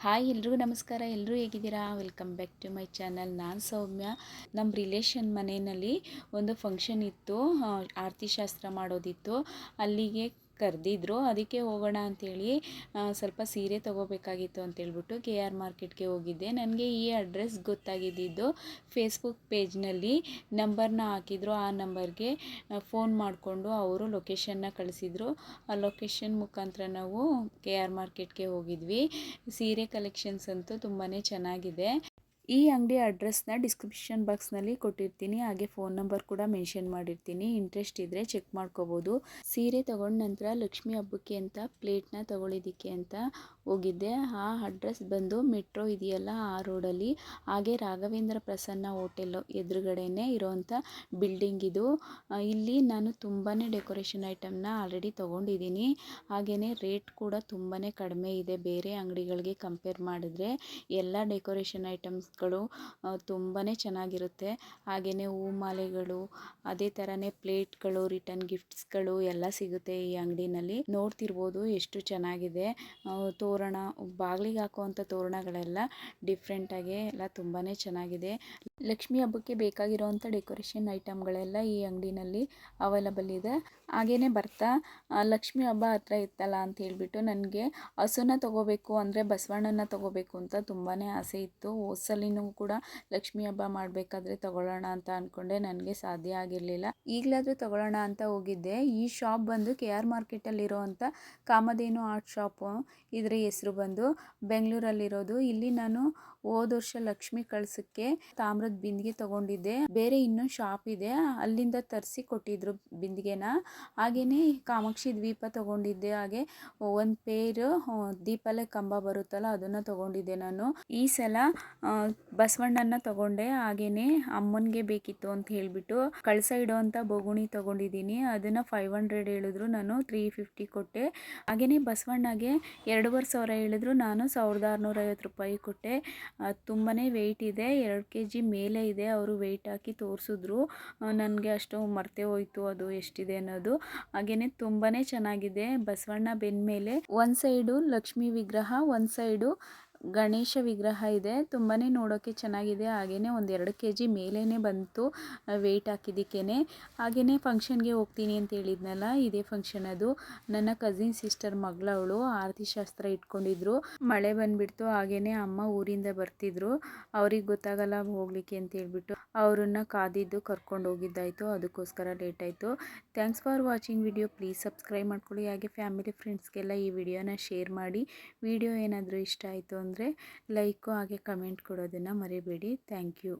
Hi ಎಲ್ರಿಗೂ ನಮಸ್ಕಾರ ಎಲ್ಲರೂ ಹೇಗಿದ್ದೀರಾ? Welcome back to my channel ನಾನು ಸೌಮ್ಯ. ನಮ್ಮ ರಿಲೇಷನ್ ಮನೆಯಲ್ಲಿ ಒಂದು ಫಂಕ್ಷನ್ ಇತ್ತು. ಆರತಿ ಶಾಸ್ತ್ರ ಮಾಡೋದಿತ್ತು. ಅಲ್ಲಿಗೆ ಕರೆದಿದ್ರು ಅದಕ್ಕೆ ಹೋಗೋಣ ಅಂಥೇಳಿ ಸ್ವಲ್ಪ ಸೀರೆ ತೊಗೋಬೇಕಾಗಿತ್ತು ಅಂತೇಳ್ಬಿಟ್ಟು ಕೆ ಆರ್ ಮಾರ್ಕೆಟ್ಗೆ ಹೋಗಿದ್ದೆ. ನನಗೆ ಈ ಅಡ್ರೆಸ್ ಗೊತ್ತಾಗಿದ್ದಿದ್ದು ಫೇಸ್ಬುಕ್ ಪೇಜ್ನಲ್ಲಿ ನಂಬರ್ನ ಹಾಕಿದ್ರು. ಆ ನಂಬರ್ಗೆ ಫೋನ್ ಮಾಡಿಕೊಂಡು ಅವರು ಲೊಕೇಶನ್ನ ಕಳಿಸಿದ್ರು. ಆ ಲೊಕೇಶನ್ ಮುಖಾಂತರ ನಾವು ಕೆ ಆರ್ ಮಾರ್ಕೆಟ್ಗೆ ಹೋಗಿದ್ವಿ. ಸೀರೆ ಕಲೆಕ್ಷನ್ಸ್ ಅಂತೂ ತುಂಬಾ ಚೆನ್ನಾಗಿದೆ. ಈ ಅಂಗಡಿ ಅಡ್ರೆಸ್ನ ಡಿಸ್ಕ್ರಿಪ್ಷನ್ ಬಾಕ್ಸ್ನಲ್ಲಿ ಕೊಟ್ಟಿರ್ತೀನಿ. ಹಾಗೆ ಫೋನ್ ನಂಬರ್ ಕೂಡ ಮೆನ್ಷನ್ ಮಾಡಿರ್ತೀನಿ. ಇಂಟ್ರೆಸ್ಟ್ ಇದ್ದರೆ ಚೆಕ್ ಮಾಡ್ಕೋಬೋದು. ಸೀರೆ ತಗೊಂಡ ನಂತರ ಲಕ್ಷ್ಮಿ ಹಬ್ಬಕ್ಕೆ ಅಂತ ಪ್ಲೇಟ್ನ ತಗೊಳ್ಳಿದ್ದಕ್ಕೆ ಅಂತ ಹೋಗಿದ್ದೆ. ಆ ಅಡ್ರೆಸ್ ಬಂದು ಮೆಟ್ರೋ ಇದೆಯಲ್ಲ ಆ ರೋಡಲ್ಲಿ. ಹಾಗೆ ರಾಘವೇಂದ್ರ ಪ್ರಸನ್ನ ಹೋಟೆಲ್ ಎದುರುಗಡೆನೇ ಇರೋವಂಥ ಬಿಲ್ಡಿಂಗ್ ಇದು. ಇಲ್ಲಿ ನಾನು ತುಂಬಾ ಡೆಕೋರೇಷನ್ ಐಟಮ್ನ ಆಲ್ರೆಡಿ ತೊಗೊಂಡಿದ್ದೀನಿ. ಹಾಗೆಯೇ ರೇಟ್ ಕೂಡ ತುಂಬಾ ಕಡಿಮೆ ಇದೆ. ಬೇರೆ ಅಂಗಡಿಗಳಿಗೆ ಕಂಪೇರ್ ಮಾಡಿದ್ರೆ ಎಲ್ಲ ಡೆಕೋರೇಷನ್ ಐಟಮ್ಸ್ಗಳು ತುಂಬಾ ಚೆನ್ನಾಗಿರುತ್ತೆ. ಹಾಗೆಯೇ ಹೂ ಮಾಲೆಗಳು ಅದೇ ಥರನೇ ಪ್ಲೇಟ್ಗಳು ರಿಟರ್ನ್ ಗಿಫ್ಟ್ಸ್ಗಳು ಎಲ್ಲ ಸಿಗುತ್ತೆ ಈ ಅಂಗಡಿನಲ್ಲಿ. ನೋಡ್ತಿರ್ಬೋದು ಎಷ್ಟು ಚೆನ್ನಾಗಿದೆ. ತೋರಣ, ಬಾಗಿಲಿಗೆ ಹಾಕುವಂಥ ತೋರಣಗಳೆಲ್ಲ ಡಿಫ್ರೆಂಟಾಗಿ ಎಲ್ಲ ತುಂಬಾ ಚೆನ್ನಾಗಿದೆ. ಲಕ್ಷ್ಮಿ ಹಬ್ಬಕ್ಕೆ ಬೇಕಾಗಿರೋವಂಥ ಡೆಕೋರೇಷನ್ ಐಟಮ್ಗಳೆಲ್ಲ ಈ ಅಂಗಡಿನಲ್ಲಿ ಅವೈಲಬಲ್ ಇದೆ. ಹಾಗೆಯೇ ಬರ್ತಾ ಲಕ್ಷ್ಮಿ ಹಬ್ಬ ಹತ್ರ ಇತ್ತಲ್ಲ ಅಂತ ಹೇಳಿಬಿಟ್ಟು ನನಗೆ ಹಸುನ ತಗೋಬೇಕು ಅಂದರೆ ಬಸವಣ್ಣನ ತಗೋಬೇಕು ಅಂತ ತುಂಬಾ ಆಸೆ ಇತ್ತು. ಹೋದ್ಸಲಿನೂ ಕೂಡ ಲಕ್ಷ್ಮಿ ಹಬ್ಬ ಮಾಡಬೇಕಾದ್ರೆ ತೊಗೊಳ್ಳೋಣ ಅಂತ ಅಂದ್ಕೊಂಡೆ ನನಗೆ ಸಾಧ್ಯ ಆಗಿರಲಿಲ್ಲ. ಈಗಲಾದರೂ ತೊಗೊಳ್ಳೋಣ ಅಂತ ಹೋಗಿದ್ದೆ. ಈ ಶಾಪ್ ಬಂದು ಕೆ ಆರ್ ಮಾರ್ಕೆಟಲ್ಲಿರೋವಂಥ ಕಾಮಧೇನು ಆರ್ಟ್ ಶಾಪು ಇದರ ಹೆಸರು ಬಂದು ಬೆಂಗಳೂರಲ್ಲಿರೋದು. ಇಲ್ಲಿ ನಾನು ಹೋದ ವರ್ಷ ಲಕ್ಷ್ಮಿ ಕಳ್ಸಕ್ಕೆ ಬಿಂದಿಗೆ ತಗೊಂಡಿದ್ದೆ. ಬೇರೆ ಇನ್ನೂ ಶಾಪ್ ಇದೆ. ಅಲ್ಲಿಂದ ತರಿಸಿ ಕೊಟ್ಟಿದ್ರು ಬಿಂದಿಗೆನ. ಹಾಗೇನೆ ಕಾಮಾಕ್ಷಿ ದ್ವೀಪ ತಗೊಂಡಿದ್ದೆ. ಹಾಗೆ ಒಂದು ಪೇರ್ ದೀಪಲೆ ಕಂಬ ಬರುತ್ತಲ್ಲ, ಅದನ್ನ ತಗೊಂಡಿದ್ದೆ ನಾನು. ಈ ಸಲ ಬಸವಣ್ಣನ ತಗೊಂಡೆ. ಹಾಗೇನೆ ಅಮ್ಮನಿಗೆ ಬೇಕಿತ್ತು ಅಂತ ಹೇಳ್ಬಿಟ್ಟು ಕಳಸ ಇಡುವಂತ ಬೊಗುಣಿ ತಗೊಂಡಿದ್ದೀನಿ. ಅದನ್ನ ಫೈವ್ ಹಂಡ್ರೆಡ್ ಹೇಳಿದ್ರು ನಾನು ತ್ರೀ ಫಿಫ್ಟಿ ಕೊಟ್ಟೆ. ಹಾಗೇನೆ ಬಸವಣ್ಣಗೆ ಎರಡೂವರೆ ಸಾವಿರ ಹೇಳಿದ್ರು ನಾನು, ಸಾವಿರದ ಆರುನೂರೈವತ್ತು ರೂಪಾಯಿ ಕೊಟ್ಟೆ. ತುಂಬಾನೇ ವೆಯ್ಟ್ ಇದೆ. ಎರಡು ಕೆ ಜಿ ಮೇಲೆ ಇದೆ, ಅವರು ವೆಯ್ಟ್ ಹಾಕಿ ತೋರಿಸಿದ್ರು. ನನಗೆ ಅಷ್ಟು ಮರ್ತೆ ಹೋಯ್ತು, ಅದು ಎಷ್ಟಿದೆ ಅನ್ನೋದು. ಹಾಗೆಯೇ ತುಂಬಾ ಚೆನ್ನಾಗಿದೆ. ಬಸವಣ್ಣ ಬೆನ್ನ ಮೇಲೆ ಒಂದು ಸೈಡು ಲಕ್ಷ್ಮೀ ವಿಗ್ರಹ, ಒಂದು ಸೈಡು ಗಣೇಶ ವಿಗ್ರಹ ಇದೆ. ತುಂಬಾ ನೋಡೋಕ್ಕೆ ಚೆನ್ನಾಗಿದೆ. ಹಾಗೆಯೇ ಒಂದು ಎರಡು ಕೆ ಜಿ ಮೇಲೇ ಬಂತು ವೆಯ್ಟ್ ಹಾಕಿದ್ದಕ್ಕೇ ಹಾಗೆಯೇ ಫಂಕ್ಷನ್ಗೆ ಹೋಗ್ತೀನಿ ಅಂತ ಹೇಳಿದ್ನಲ್ಲ, ಇದೇ ಫಂಕ್ಷನ್ ಅದು. ನನ್ನ ಕಸಿನ್ ಸಿಸ್ಟರ್ ಮಗಳವಳು ಆರತಿ ಶಾಸ್ತ್ರ ಇಟ್ಕೊಂಡಿದ್ರು. ಮಳೆ ಬಂದ್ಬಿಡ್ತು ಹಾಗೆಯೇ ಅಮ್ಮ ಊರಿಂದ ಬರ್ತಿದ್ರು. ಅವ್ರಿಗೆ ಗೊತ್ತಾಗಲ್ಲ ಹೋಗ್ಲಿಕ್ಕೆ ಅಂತ ಹೇಳ್ಬಿಟ್ಟು ಅವರನ್ನು ಕಾದಿದ್ದು ಕರ್ಕೊಂಡು ಹೋಗಿದ್ದಾಯಿತು. ಅದಕ್ಕೋಸ್ಕರ ಲೇಟ್ ಆಯಿತು. Thanks for watching video please subscribe ಮಾಡ್ಕೊಳ್ಳಿ. ಹಾಗೆ ಫ್ಯಾಮಿಲಿ ಫ್ರೆಂಡ್ಸ್ಗೆಲ್ಲ ಈ ವಿಡಿಯೋನ ಶೇರ್ ಮಾಡಿ. ವಿಡಿಯೋ ಏನಾದರೂ ಇಷ್ಟ ಆಯಿತು ಅಂದರೆ ಲೈಕು ಹಾಗೆ ಕಮೆಂಟ್ ಕೊಡೋದನ್ನು ಮರಿಬೇಡಿ. Thank you.